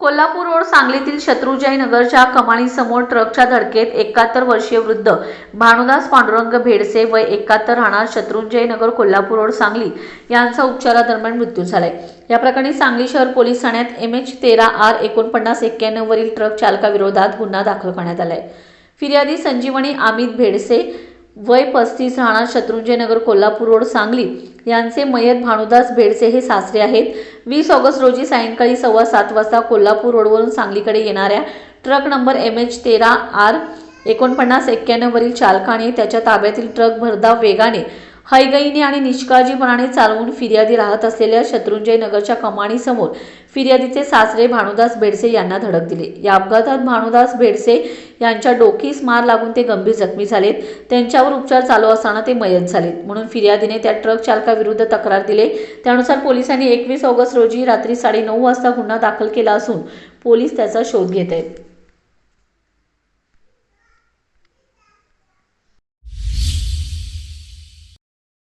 Kolhapur road सांगलीतील शत्रुजय नगरच्या कमाणीसमोर ट्रकच्या धडकेत एकाहत्तर वर्षीय वृद्ध भानुदास पांडुरंग भेडसे वय एकाहत्तर राहणार शत्रुंजय नगर कोल्हापूर रोड सांगली यांचा उपचारादरम्यान मृत्यू झालाय. या प्रकरणी सांगली शहर पोलीस ठाण्यात एम एच तेरा आर एकोणपन्नास एक्क्याण्णव वरील ट्रक चालकाविरोधात गुन्हा दाखल करण्यात आलाय. फिर्यादी संजीवनी अमित भेडसे वय पस्तीस राहणार शत्रुंजय नगर कोल्हापूर रोड सांगली यांचे मयत भानुदास भेडसे हे सासरे आहेत. वीस ऑगस्ट रोजी सायंकाळी सव्वा सात वाजता कोल्हापूर रोडवरून सांगलीकडे येणाऱ्या ट्रक नंबर एम एच तेरा आर एकोणपन्नास एक्क्याण्णववरील चालकाने त्याच्या ताब्यातील ट्रक भरधाव वेगाने हैगईने आणि निष्काळजीपणाने चालवून फिर्यादी राहत असलेल्या शत्रुंजय नगरच्या कमानीसमोर फिर्यादीचे सासरे भानुदास बेडसे यांना धडक दिली. या अपघातात भानुदास बेडसे यांच्या डोकीस मार लागून ते गंभीर जखमी झालेत. त्यांच्यावर उपचार चालू असताना ते मयत झालेत. म्हणून फिर्यादीने त्या ट्रक चालकाविरुद्ध तक्रार दिले. त्यानुसार पोलिसांनी एकवीस ऑगस्ट रोजी रात्री साडेनऊ वाजता गुन्हा दाखल केला असून पोलीस त्याचा शोध घेत आहेत.